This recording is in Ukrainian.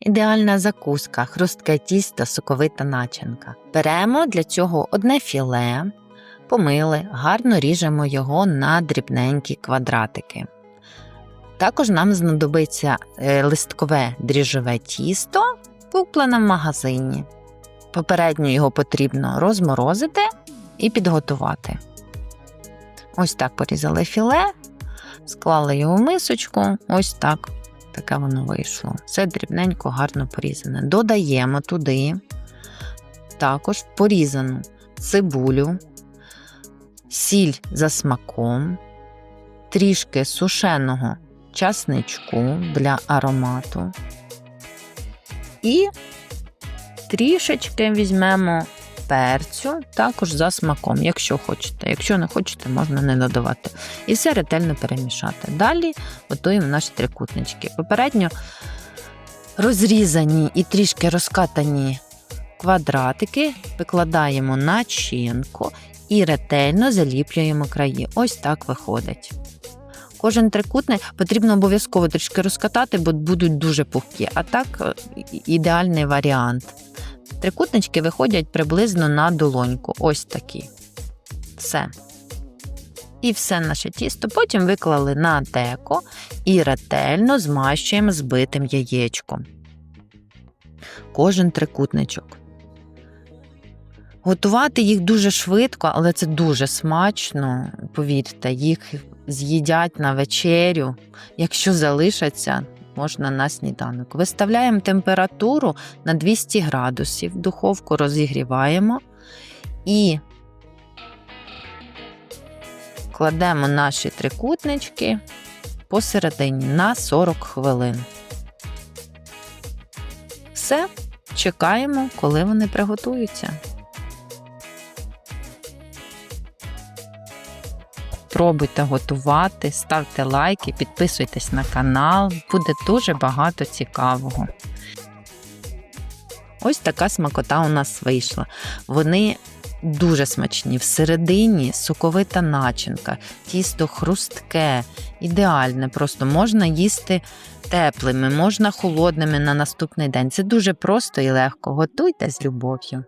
Ідеальна закуска, хрустке тісто, соковита начинка. Беремо для цього одне філе, помили, гарно ріжемо його на дрібненькі квадратики. Також нам знадобиться е, листкове дріжджове тісто, куплене в магазині. Попередньо його потрібно розморозити і підготувати. Ось так порізали філе, склали його в мисочку, ось так. Таке воно вийшло. Все дрібненько, гарно порізане. Додаємо туди також порізану цибулю, сіль за смаком, трішки сушеного часничку для аромату. І трішечки візьмемо перцю, також за смаком, якщо хочете. Якщо не хочете, можна не додавати. І все ретельно перемішати. Далі готуємо наші трикутнички. Попередньо розрізані і трішки розкатані квадратики викладаємо начинку і ретельно заліплюємо краї. Ось так виходить. Кожен трикутник потрібно обов'язково трішки розкатати, бо будуть дуже пухкі. А так е, ідеальний варіант. Трикутнички виходять приблизно на долоньку. Ось такі. Все. І все наше тісто потім виклали на деко і ретельно змащуємо збитим яєчком. Кожен трикутничок. Готувати їх дуже швидко, але це дуже смачно. Повірте, їх з'їдять на вечерю. Якщо залишаться, можна на сніданок. Виставляємо температуру на 200 градусів, духовку розігріваємо і кладемо наші трикутнички посередині на 40 хвилин. Все, чекаємо, коли вони приготуються. Пробуйте готувати, ставте лайки, підписуйтесь на канал, буде дуже багато цікавого. Ось така смакота у нас вийшла. Вони дуже смачні. Всередині соковита начинка, тісто хрустке, ідеальне. Просто можна їсти теплими, можна холодними на наступний день. Це дуже просто і легко. Готуйте з любов'ю.